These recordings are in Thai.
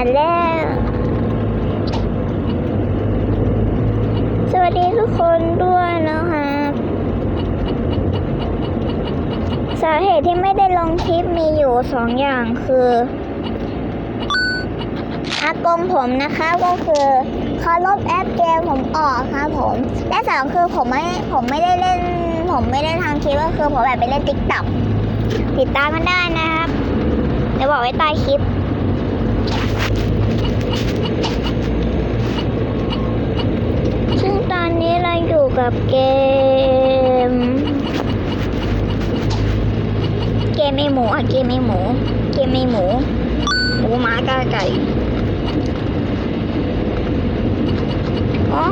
อันแรกสวัสดีทุกคนด้วยนะคะสาเหตุที่ไม่ได้ลงคลิปมีอยู่สองอย่างคืออากงผมนะคะก็คือเขาลบแอปเกมผมออกครับผม และสองคือผมไม่ผมไม่ได้เล่น ผมไม่ได้ทำคลิปก็คือผมแบบไปเล่นติ๊กต็อกติดตามกันได้นะครับเดี๋ยวบอกไว้ใต้คลิป ซึ่งตอนนี้เราอยู่ กับเกม เกมไม่หมูอะเกมไม่หมู เกมไม่หมู หมูหมากาไก่อ๋อ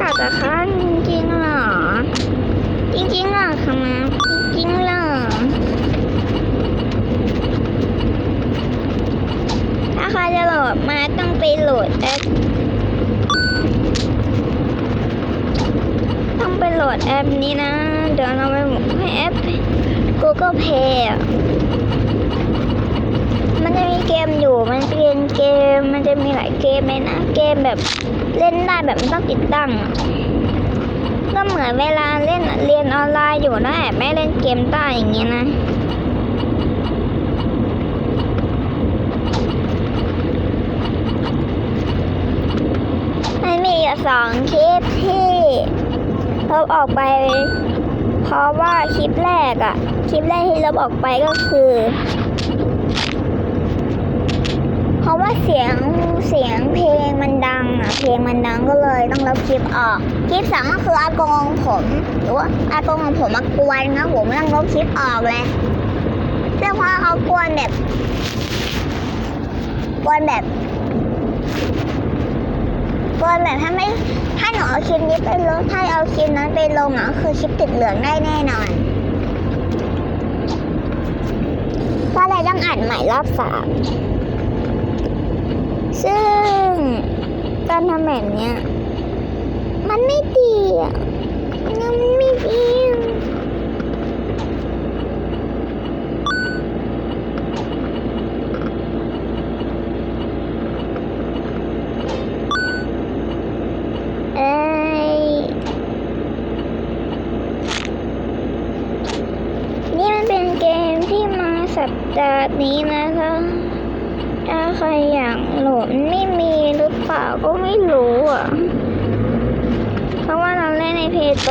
กาจะค้างจริงๆเหรอ จริงๆเหรอคะมาจริงๆเหรอถ้าใครจะโหลดมาต้องไปโหลดแอป ต้องไปโห ลดแอปนี้นะ เดี๋ยวเราไปให้แอป Google Play มันจะมีเกมอยู่ มันเป็นเกม มันจะมีหลายเกมเลยนะ เกมแบบเล่นได้แบบไม่ต้องติดตั้ง ก็เหมือนเวลาเล่นเรียนออนไลน์อยู่นะแอบไม่เล่นเกมได้อย่างเงี้ยนะมันมีอยู่สองคลิปที่ ลบออกไป เพราะว่าคลิปแรกอะคลิปแรกที่ลบออกไปก็คือ เพราะว่าเสียงเสียงเพลงมันดังอะเพลงมันดังก็เลยต้องลบคลิปออก คลิปสองก็คืออากงของผม หรือว่าอากงของผมมากวนครับผมต้องลบคลิปออกเลยเรื่องเพราะเขากวนแบบกวนแบบ กวนแบบถ้าไม่ถ้าหนูเอาคลิปนี้ไปลงถ้าเอาคลิปนั้นไปลงอะคือคลิปติดเหลืองได้แน่นอนก็เลยต้องอัดใหม่รอบสามซึ่งการทำแบบเนี้ยมันไม่ดีอะมันไม่ดีอะเอ้ยนี่มันเป็นเกมที่มาสัปดาห์ นี้นะคะถ้าใครอยากโหลดไม่มีหรือเปล่าก็ไม่รู้อะ เพราะว่าเราเล่นในเพโต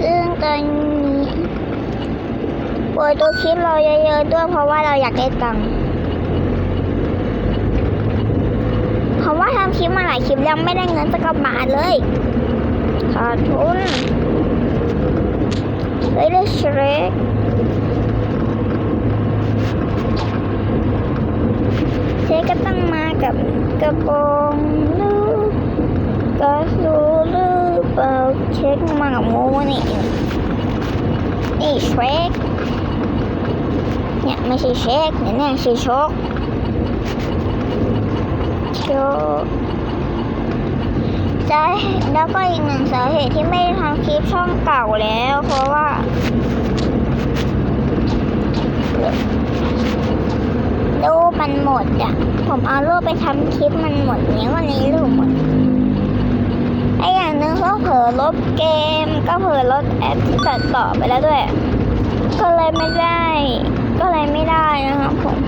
ซึ่งตอนนี้โปรดดูคลิปเราเยอะๆด้วยเพราะว่าเราอยากได้ตังค์ เพราะว่าทำ คลิปมาหลายคลิปแล้วไม่ได้เงินสักบาทเลยขาดทุนเลยได้เชรกเชรกก็ต้องมากับกระโปรงลูกกรู้หรือเปล่าเช็คมากับโมนี่นี่เชรกเนี่ยไม่ใช่เชคเนี่ยเนี่ยใช่โชคโชว์จะแล้วก็อีกหนึ่งสาเหตุที่ไม่ได้ทำคลิปช่องเก่าแล้ว เพราะว่ารูปมันหมดอะ ผมเอารูปไปทำคลิปมันหมดเนี้ยวันนี้รูปหมดไออย่างหนึ่งก็เผลอลบเกม ก็เผลอลบแอปที่ตัดต่อไปแล้วด้วย ก็เลยไม่ได้ ก็เลยไม่ได้นะครับผม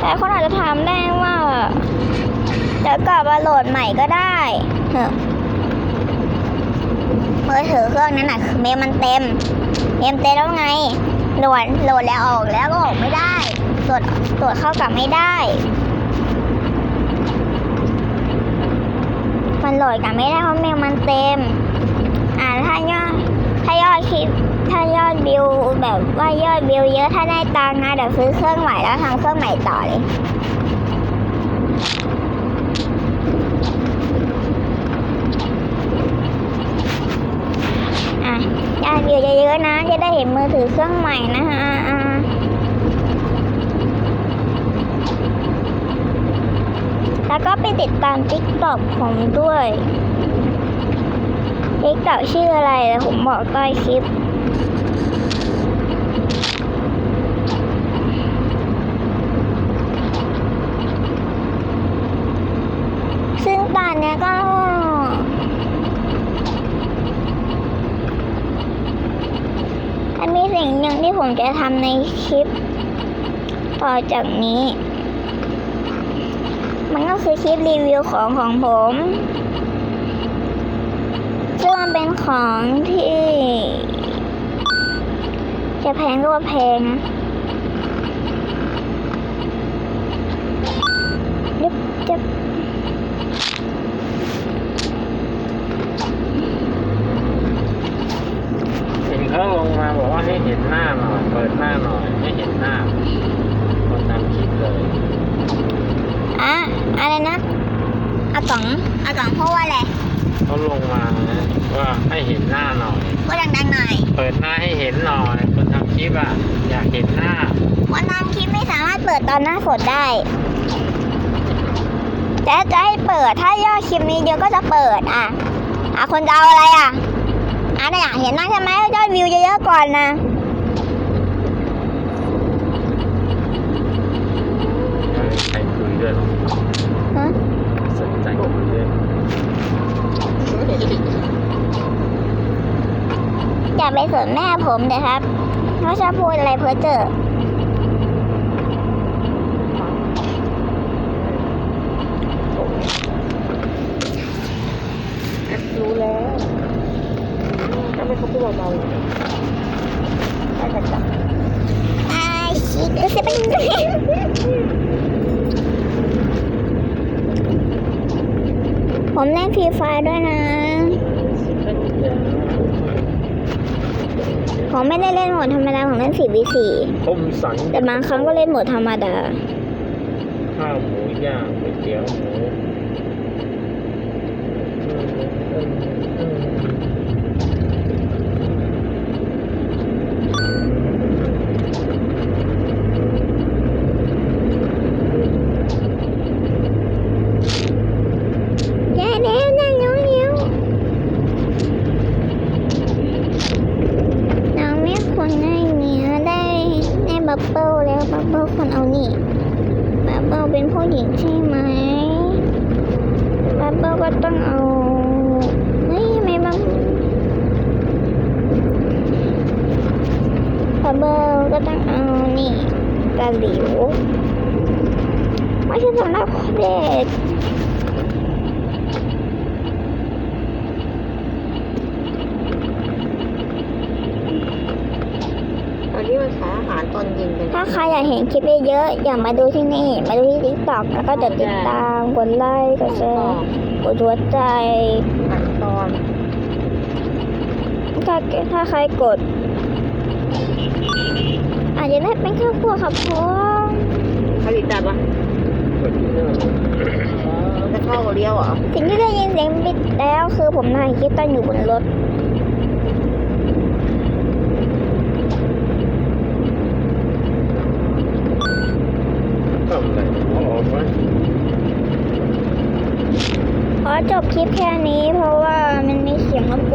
แต่คนอาจจะถามได้ว่า เดี๋ยวกลับมาโหลดใหม่ก็ได้เฮ้อมือถือเครื่องนั้นน่ะเมมมันเต็ม เมมเต็มแล้วไงโหลดโหลดแล้วออกแล้วก็ออกไม่ได้โหลดโหลดเข้ากลับไม่ได้ มันโหลดกลับไม่ได้เพราะเมมมันเต็ม อ่าถ้ายอดถ้ายอดคลิปถ้ายอดวิวแบบว่ายอดวิวเยอะถ้าได้ตังค์นะเดี๋ยวซื้อเครื่องใหม่แล้วทำเครื่องใหม่ต่อเลย ยอดวิวเยอะๆนะ จะได้เห็นมือถือเครื่องใหม่นะฮะแล้วก็ไปติดตามทิกต็อกผมด้วยทิกต็อกชื่ออะไรเดี๋ยวผมบอกใต้คลิป ซึ่งตอนเนี้ยก็ อันมี สิ่งหนึ่งที่ผมจะทำในคลิป ต่อจากนี้ มันก็คือคลิปรีวิวของของผมซึ่งมันเป็นของที่ จะแพงก็ว่าแพงนะยึบจะ เห็นเขาลงมาบอกว่าให้เห็นหน้า หน่อยเปิดหน้าหน่อยให้เห็นหน้าคนทำคลิปเลยอะอะไรนะอากล่องอากล่องเพราะว่าอะไรเขาลงมานะว่าให้เห็นหน้าหน่อยพูดดังๆหน่อยเปิดหน้าให้เห็นหน่อยคนทำคลิปอะอยากเห็นหน้าวันทำคลิปไม่สามารถเปิดตอนหน้าสดได้แต่จะให้เปิดถ้ายอดคลิปนี้เดียวก็จะเปิดอะอะคนจะเอาอะไรอะอะถ้าอยากเห็นหน้าใช่ไหมยอดวิวเยอะๆก่อนนะ ใค รคุยด้วยหรอฮะสนใจคุยด้วยอย่าไปสนแม่ผมเลยครับเขาชอบพูดอะไรเพ้อเจอรู้แล้วทำไมเขาพูดเบาๆอ่าชิครู้สึกเป็ ผมเล่นฟรีไฟด้วยนะ ผมไม่ได้เล่นโหมดธรรมดา ผมเล่น4 v คมสัน4แต่บางครั้งก็เล่นโหมดธรรมดา ข้าวหมูย่างก๋วยเตี๋ยวหมู แย่แล้วนั่งน้องเลี้ยวน้องไม่ควรได้เนี้ยได้ได้บับเบิ้ลแล้วบับเบิ้ลคนเอานี่บับเบิ้ลเป็นผู้หญิงใช่ไหมบับเบิ้ลก็ ต้องเอาเฮ้ยไม่บับบับเบิ้ลก็ต้องเอานี่กะหลิวไม่ใช่สำหรับเด็กตอนนี้มันขายอาหารตอนเย็นกันถ้าใครอยากเห็นคลิปเยอะๆอย่ามาดูที่นี่ มาดูที่ TikTok แล้วก็กดติดตามกดไลค์กดแชร์ กดหัวใจตัดตอนถ้าถ้าใครกด อาจจะได้เป็นครอบครัวครับผมผลิตตัดวะกดที่เรื่องอ๋อมันจะเข้าเลี้ยวเหรอสิ่งที่ได้ยินเสียงปิดแล้วคือผมถ่ายคลิปตอนอยู่บนรถทำอะไรออกมา ขอจบคลิปแค่นี้เพราะว่ามันมีเสียงรบกวน